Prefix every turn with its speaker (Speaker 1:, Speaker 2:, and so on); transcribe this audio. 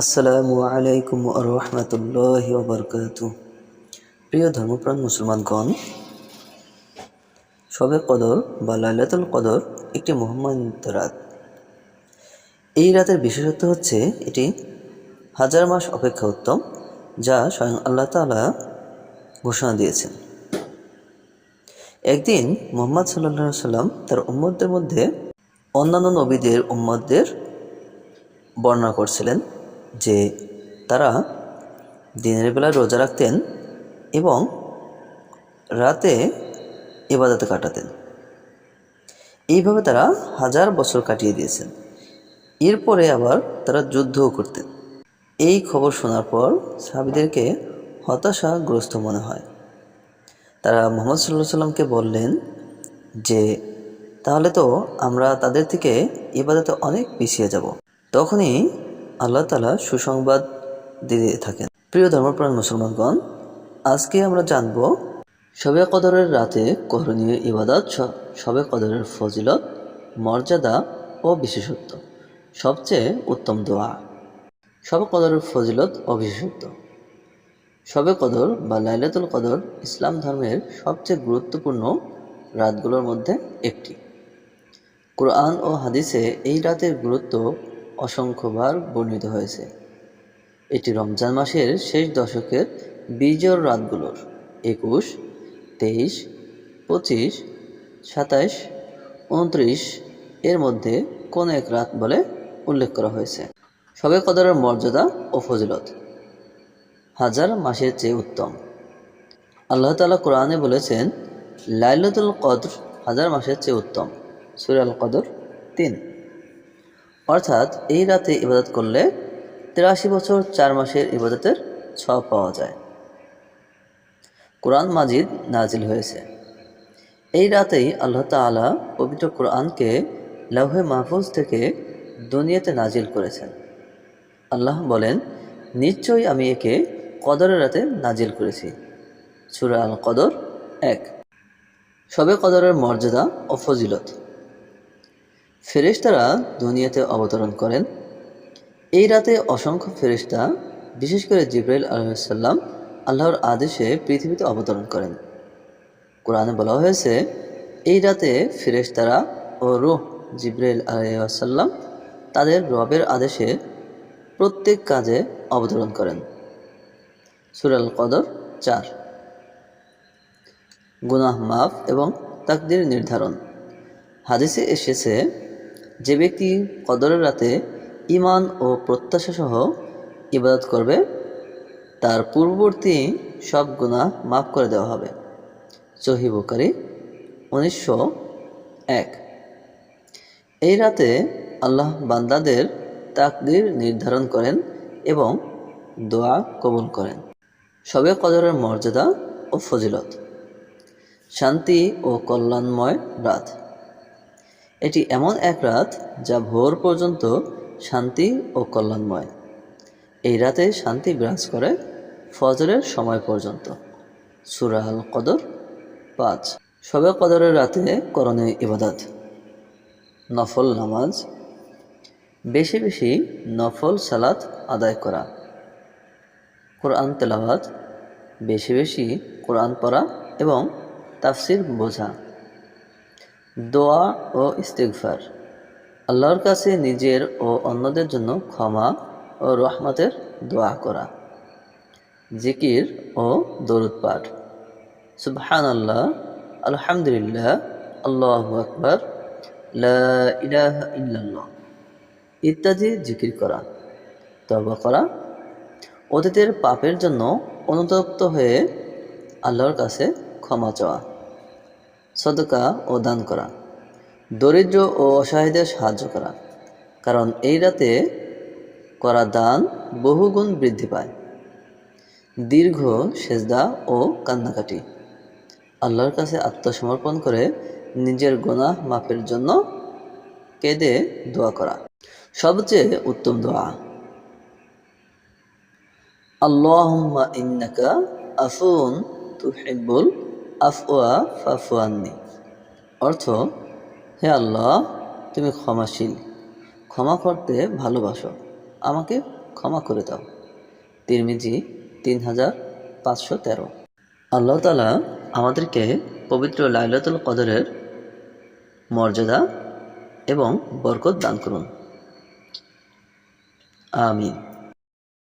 Speaker 1: আসসালামু আলাইকুম রহমতুল্লাহ বরকাত প্রিয় ধর্মপ্রাণ মুসলমানগণ, শবে কদর বা লাইলাতুল কদর একটি মহামান্বিত রাত। এই রাতের বিশেষত্ব হচ্ছে এটি হাজার মাস অপেক্ষা উত্তম, যা স্বয়ং আল্লাহ তাআলা ঘোষণা দিয়েছেন। একদিন মোহাম্মদ সাল্লাহ সাল্লাম তার উম্মতদের মধ্যে অন্যান্য নবীদের উম্মতদের বর্ণনা করছিলেন। যে তারা দিনের বেলা রোজা রাখতেন এবং রাতে ইবাদতে কাটাতেন। এইভাবে তারা হাজার বছর কাটিয়ে দিয়েছেন। এরপরে আবার তারা যুদ্ধও করতেন। এই খবর শোনার পর সাহাবিদেরকে হতাশাগ্রস্ত মনে হয়। তারা মোহাম্মদ সাল্লাহ সাল্লামকে বললেন যে, তাহলে তো আমরা তাদের থেকে ইবাদতে অনেক পিছিয়ে যাব। তখনই আল্লাহ তালা সুসংবাদ দিয়ে থাকেন। প্রিয় ধর্মপ্রাণ মুসলমানগণ, আজকে আমরা জানব সবে কদরের রাতে করণীয় ইবাদত সবে কদরের ফজিলত, মর্যাদা ও বিশেষত্ব। সবচেয়ে উত্তম দোয়া। সবে কদরের ফজিলত ও বিশেষত্ব শবে কদর বা লাইলাতুল কদর ইসলাম ধর্মের সবচেয়ে গুরুত্বপূর্ণ রাতগুলোর মধ্যে একটি। কোরআন ও হাদিসে এই রাতের গুরুত্ব অসংখ্যবার বর্ণিত হয়েছে। এটি রমজান মাসের শেষ দশকের বিজয় রাতগুলোর একুশ, তেইশ, পঁচিশ, সাতাইশ, উনত্রিশ এর মধ্যে কোন এক রাত বলে উল্লেখ করা হয়েছে। সবে কদরের মর্যাদা ও ফজিলত হাজার মাসের চেয়ে উত্তম। আল্লাহ তাআলা কোরআনে বলেছেন, লাইলাতুল কদর হাজার মাসের চেয়ে উত্তম। সুরাল কদর তিন। অর্থাৎ এই রাতে ইবাদত করলে তিরাশি বছর চার মাসের ইবাদতের সব পাওয়া যায়। কোরআন মাজিদ নাজিল হয়েছে। এই রাতেই আল্লাহ তাআলা পবিত্র কোরআনকে লৌহে মাহফুজ থেকে দুনিয়াতে নাজিল করেছেন। আল্লাহ বলেন, নিশ্চয়ই আমি একে কদরের রাতে নাজিল করেছি। সুরা আল কদর এক। সবে কদরের মর্যাদা ও ফজিলত। ফেরেশতারা দুনিয়াতে অবতরণ করেন। এই রাতে অসংখ্য ফেরেশতা, বিশেষ করে জিব্রাইল আলহাম আল্লাহর আদেশে পৃথিবীতে অবতরণ করেন। কোরআনে বলা হয়েছে, এই রাতে ফেরেশতারা ও রুহ জিব্রাইল আলহাম তাদের রবের আদেশে প্রত্যেক কাজে অবতরণ করেন। সুরাল কদর চার। গুনাহ মাফ এবং তাকদির নির্ধারণ। হাদিসে এসেছে যে ব্যক্তি কদরের রাতে ইমান ও প্রত্যাশা সহ ইবাদত করবে, তার পূর্ববর্তী সব গুনাহ মাফ করে দেওয়া হবে। সহি বুকারি উনিশশো এক। এই রাতে আল্লাহ বান্দাদের তাকদির নির্ধারণ করেন এবং দোয়া কবুল করেন। সবে কদরের মর্যাদা ও ফজিলত। শান্তি ও কল্যাণময় রাত। এটি এমন এক রাত যা ভোর পর্যন্ত শান্তি ও কল্যাণময়। এই রাতে শান্তি বিরাজ করে ফজরের সময় পর্যন্ত। সুরা আল কদর পাঁচ। শবে কদরের রাতে করণীয় ইবাদত। নফল নামাজ। বেশি বেশি নফল সালাত আদায় করা। কোরআন তেলাওয়াত। বেশি বেশি কোরআন পড়া এবং তাফসির বোঝা। দোয়া ও ইস্তেগফার। আল্লাহর কাছে নিজের ও অন্যদের জন্য ক্ষমা ও রহমতের দোয়া করা। জিকির ও দরুদ পাঠ। সুবহান আল্লাহ আলহামদুলিল্লাহ, আল্লাহ আকবর ইল্লাল্লাহ। ইত্যাদি জিকির করা তবা করা। অতীতের পাপের জন্য অনুতপ্ত হয়ে আল্লাহর কাছে ক্ষমা চাওয়া। সদকা ও দান করা। দরিদ্র ও অসহায়দের সাহায্য করা। কারণ এই রাতে করা দান বহুগুণ বৃদ্ধি পায়। দীর্ঘ সেজদা ও কান্নাকাটি। আল্লাহর কাছে আত্মসমর্পণ করে নিজের গোনাহ মাফের জন্য কেঁদে দোয়া করা। সবচেয়ে উত্তম দোয়া। আল্লাহ ইন্নাকা আফুন তুহিব্বুল আফওয়া ফাফু আন্নি অর্থ, হে আল্লাহ, তুমি ক্ষমাশীল। ক্ষমা করতে ভালোবাসো। আমাকে ক্ষমা করে দাও। তিরমিজি তিন হাজার পাঁচশো তেরো। আল্লাহ তালা আমাদেরকে পবিত্র লাইলাতুল কদরের মর্যাদা এবং বরকত দান করুন। আমিন।